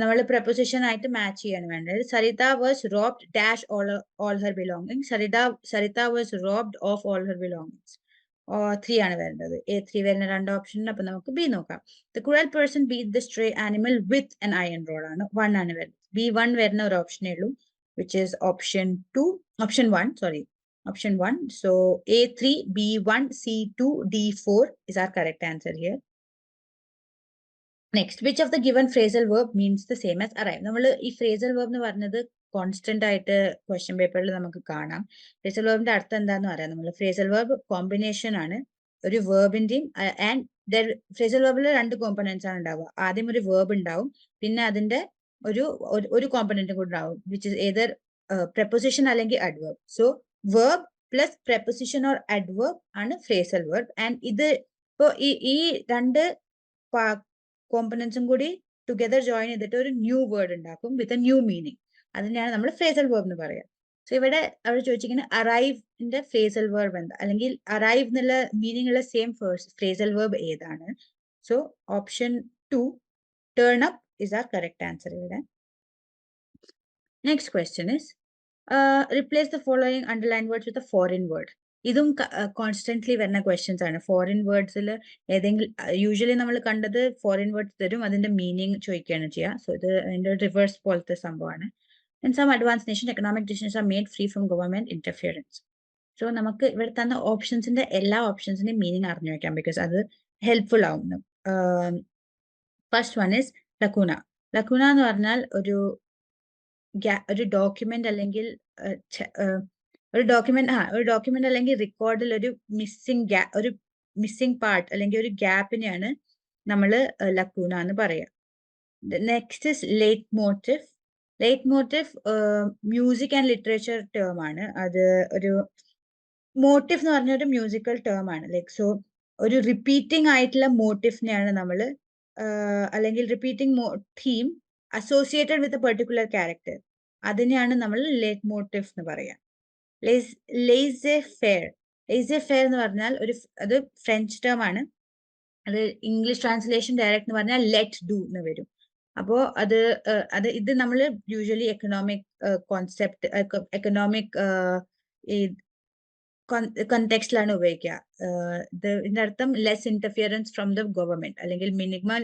നമ്മൾ പ്രപ്പോസിഷൻ ആയിട്ട് മാച്ച് ചെയ്യാണ് വേണ്ടത്. Saritha was robbed dash all all her belonging Saritha Saritha was robbed of all her belongings three ആണ് വേണ്ടത്. A three വരുന്ന രണ്ട് ഓപ്ഷൻ അപ്പൊ നമുക്ക് ബി നോക്കാം. The cruel person beat the stray animal with an iron rod ആണ്. One ആണ് വരുന്നത് ബി വൺ വരുന്ന ഒരു ഓപ്ഷനേ ഉള്ളൂ which is option two option one sorry option 1 so a3 b1 c2 d4 is our correct answer here. Next which of the given phrasal verb means the same as arrive നമ്മൾ ഈ phrasal verb എന്ന് പറഞ്ഞത് constant ആയിട്ട് question പേപ്പറിൽ നമുക്ക് കാണാം. Phrasal വേർബിന്റെ അർത്ഥം എന്താന്ന് പറയാം നമ്മൾ ഫ്രേസൽ വേർബ് കോമ്പിനേഷൻ ആണ്. ഒരു വേർബിന്റെയും ആൻഡ് ഫ്രേസൽ വേർബിൽ രണ്ട് കോമ്പണൻസ് ആണ് ഉണ്ടാവുക. ആദ്യം ഒരു വേർബ് ഉണ്ടാവും. പിന്നെ അതിന്റെ ഒരു ഒരു കോമ്പണന്റ് കൂടെ ഉണ്ടാവും വിച്ച് ഇസ് ഏതർ പ്രപ്പോസിഷൻ അല്ലെങ്കിൽ adverb so verb plus preposition or adverb ആണ് ഫ്രേസൽ വേർബ് ആൻഡ് ഇത് ഇപ്പോ ഈ രണ്ട് കോമ്പണൻസും കൂടി ടുഗദർ ജോയിൻ ചെയ്തിട്ട് ഒരു ന്യൂ വേർഡ് ഉണ്ടാക്കും വിത്ത് എ ന്യൂ മീനിങ് അതിനെയാണ് നമ്മൾ ഫ്രേസൽ വേർബ് എന്ന് പറയുക സോ ഇവിടെ അവർ ചോദിച്ചിരിക്കുന്നത് അറൈവിന്റെ ഫ്രേസൽ വേർബ് എന്താ? അല്ലെങ്കിൽ അറൈവ് എന്നുള്ള മീനിങ് ഉള്ള സെയിം ഫ്രേസൽ വേർബ് ഏതാണ്? So option two turn up is are correct answer ഇവിടെ. Next question is replace the following underline words with a foreign word ഇതും കോൺസ്റ്റന്റ്ലി വരുന്ന ക്വസ്റ്റ്യൻസ് ആണ്. ഫോറിൻ വേർഡ്സിൽ ഏതെങ്കിലും യൂഷ്വലി നമ്മൾ കണ്ടത് ഫോറിൻ വേർഡ്സ് തരും അതിന്റെ മീനിങ് ചോദിക്കുകയാണ് ചെയ്യുക സോ ഇത് അതിന്റെ റിവേഴ്സ് പോലത്തെ സംഭവമാണ്. And some advance nation economic decisions are made free from government interference so നമുക്ക് ഇവിടെ തന്ന ഓപ്ഷൻസിന്റെ എല്ലാ ഓപ്ഷൻസിന്റെയും മീനിങ് അറിഞ്ഞു വെക്കാം ബിക്കോസ് അത് ഹെൽപ്ഫുൾ ആവും first one is lacuna lacuna എന്ന് പറഞ്ഞാൽ ഒരു ഒരു ഡോക്യുമെന്റ് അല്ലെങ്കിൽ ഒരു ഡോക്യുമെന്റ് ആ ഒരു ഡോക്യുമെന്റ് അല്ലെങ്കിൽ റെക്കോർഡിൽ ഒരു മിസ്സിംഗ് ഗ്യാ ഒരു മിസ്സിംഗ് പാർട്ട് അല്ലെങ്കിൽ ഒരു ഗ്യാപ്പിനെയാണ് നമ്മൾ ലക്കൂന എന്ന് പറയാം. Next is leitmotif leitmotif music and literature term ആണ്. അത് ഒരു മോട്ടീവ് എന്ന് പറഞ്ഞ ഒരു മ്യൂസിക്കൽ ടേം ആണ്. ലൈക്ക് സോ ഒരു റിപ്പീറ്റിംഗ് ആയിട്ടുള്ള മോട്ടീവിനെയാണ് നമ്മൾ അല്ലെങ്കിൽ repeating theme associated with a particular character അതിനെയാണ് നമ്മൾ ലേറ്റ് മോട്ടീവ് എന്ന് പറയാം. ലേസെ ഫെയർ ലേസെ ഫെയർ എന്ന് പറഞ്ഞാൽ ഒരു അത് ഫ്രഞ്ച് ടേം ആണ്. അത് ഇംഗ്ലീഷ് ട്രാൻസ്ലേഷൻ ഡയറക്റ്റ് എന്ന് പറഞ്ഞാൽ ലെറ്റ് ഡു എന്ന് വരും. അപ്പോ അത് അത് ഇത് നമ്മൾ യൂഷ്വലി എക്കണോമിക് കോൺസെപ്റ്റ് എക്കണോമിക് കോണ്ടെക്സ്റ്റിലാണ് ഉപയോഗിക്കുക. ഇതിന്റെ അർത്ഥം less interference from the government അല്ലെങ്കിൽ minimal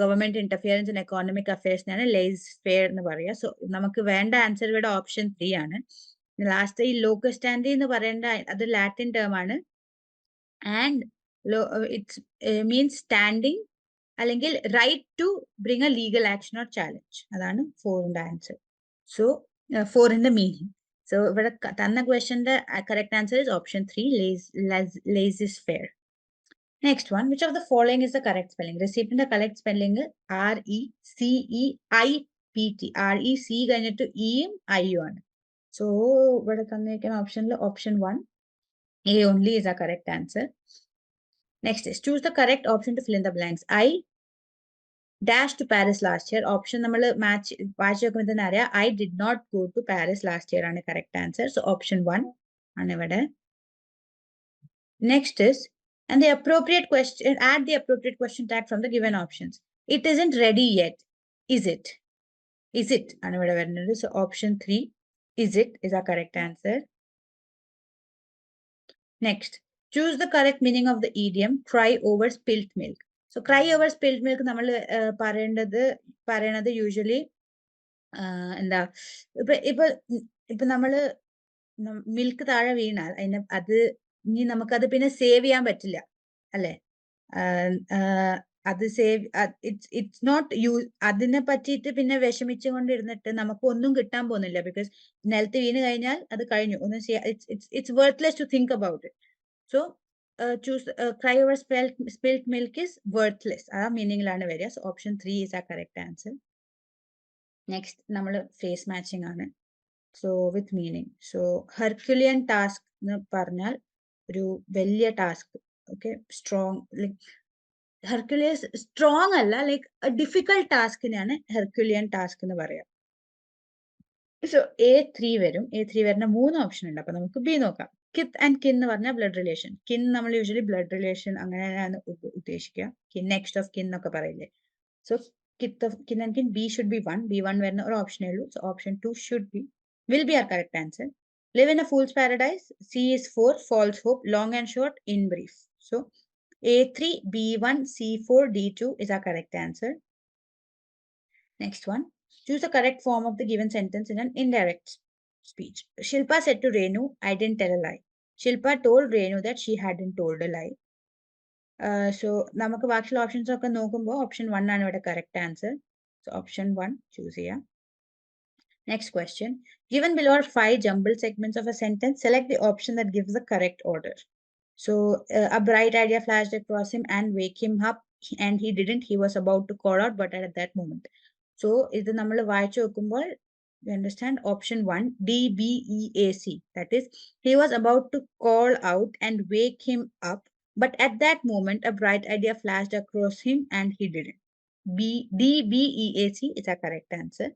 government interference in economic അഫയേഴ്സിനാണ് laissez faire എന്ന് പറയുക. സോ നമുക്ക് വേണ്ട ആൻസർ ഇവിടെ ഓപ്ഷൻ ത്രീ ആണ്. ലാസ്റ്റ് ഈ ലോക്കസ്റ്റാൻഡി എന്ന് പറയേണ്ട അത് ലാറ്റിൻ ടേം ആണ്. ആൻഡ് ഇറ്റ്സ് മീൻസ് സ്റ്റാൻഡിങ് അല്ലെങ്കിൽ right to bring a legal action or challenge അതാണ് ഫോറിന്റെ ആൻസർ സോ ഫോറിന്റെ മീനിങ് സോ ഇവിടെ തന്ന ക്വസ്റ്റന്റെ correct answer is option three laissez is fair next one which of the following is the correct spelling റെസിപ്റ്റിന്റെ correct spelling R E C E I P T R E C കഴിഞ്ഞിട്ട് ഇയും ഐയും ആണ്. So ഇവിടെ തന്നിരിക്കുന്ന ഓപ്ഷനിൽ option one A only is a correct answer next is choose the correct option to fill in the blanks I dash to Paris last year option നമ്മൾ മാച്ച് വായിച്ചു നോക്കുമ്പോൾ തന്നെ അറിയാം? I did not go to Paris last year ആണ് correct answer so option one ആണ് ഇവിടെ. Next is and the appropriate question add the appropriate question tag from the given options it is ready yet is it is it ആണ് ഇവിടെ വരുന്നത്. So option three is it is a correct answer next choose the correct meaning of the idiom cry over spilt milk so cry over spilled milk നമ്മൾ പറയേണ്ടത് പറയണത് usually എന്താ ഇപ്പൊ ഇപ്പൊ ഇപ്പൊ നമ്മൾ മിൽക്ക് താഴെ വീണാൽ അതിന് അത് ഇനി നമുക്കത് പിന്നെ സേവ് ചെയ്യാൻ പറ്റില്ല അല്ലെ? അത് save it's it's not you അതിനെ പറ്റിയിട്ട് പിന്നെ വിഷമിച്ചു കൊണ്ടിരുന്നിട്ട് നമുക്ക് ഒന്നും കിട്ടാൻ പോകുന്നില്ല. ബിക്കോസ് നിലത്ത് വീണ് കഴിഞ്ഞാൽ അത് കഴിഞ്ഞു. ഒന്നും ചെയ്യാ it's it's worthless to think about it so choose cry over spilt milk is worthless ആ മീനിങ്ങിലാണ് വരിക. So option three is a correct answer next നമ്മൾ ഫേസ് മാച്ചിങ് ആണ്. So with meaning so Herculean task എന്ന് പറഞ്ഞാൽ ഒരു വലിയ task okay strong like Hercules strong അല്ല ലൈക്ക് ഡിഫിക്കൽട്ട് ടാസ്കിനെയാണ് ഹെർക്കുലിയൻ ടാസ്ക് എന്ന് പറയാം. സോ എ ത്രീ വരും. എ ത്രീ വരുന്ന മൂന്ന് ഓപ്ഷൻ ഉണ്ട്. അപ്പൊ നമുക്ക് ബി നോക്കാം. കിത്ത് ആൻഡ് കിൻ എന്ന് പറഞ്ഞാൽ ബ്ലഡ് റിലേഷൻ കിൻ നമ്മൾ യൂഷ്വലി ബ്ലഡ് റിലേഷൻ അങ്ങനെയാണ് ഉ- ഉദ്ദേശിക്കുക. കിൻ നെക്സ്റ്റ് ഓഫ് കിൻ എന്നൊക്കെ പറയില്ലേ. So kith of kin and kin be should be one be one വരുന്ന ഒരു ഓപ്ഷനേ ഉള്ളൂ. So option two should be will be are correct answer live in a fool's paradise C is for false hope long and short in brief so A three B one C four D two is are correct answer Next one. Choose the correct form of the given sentence in an indirect s- speech. Shilpa said to Renu, I didn't tell a lie. Shilpa told Renu that she hadn't told a lie. Uh, so നമുക്ക് ബാക്കിയുള്ള options ഒക്കെ നോക്കുമ്പോൾ option one ആണ് ഇവിടെ correct answer so option one choose ചെയ്യാം next question given below are five jumbled segments of a sentence select the option that gives the correct order so uh, a bright idea flashed across him and wake him up and he didn't he was about to call out but at that moment so ഇത് നമ്മൾ വായിച്ചു നോക്കുമ്പോൾ you understand option 1 D B E A C that is he was about to call out and wake him up but at that moment a bright idea flashed across him and he didn't B D B E A C is a correct answer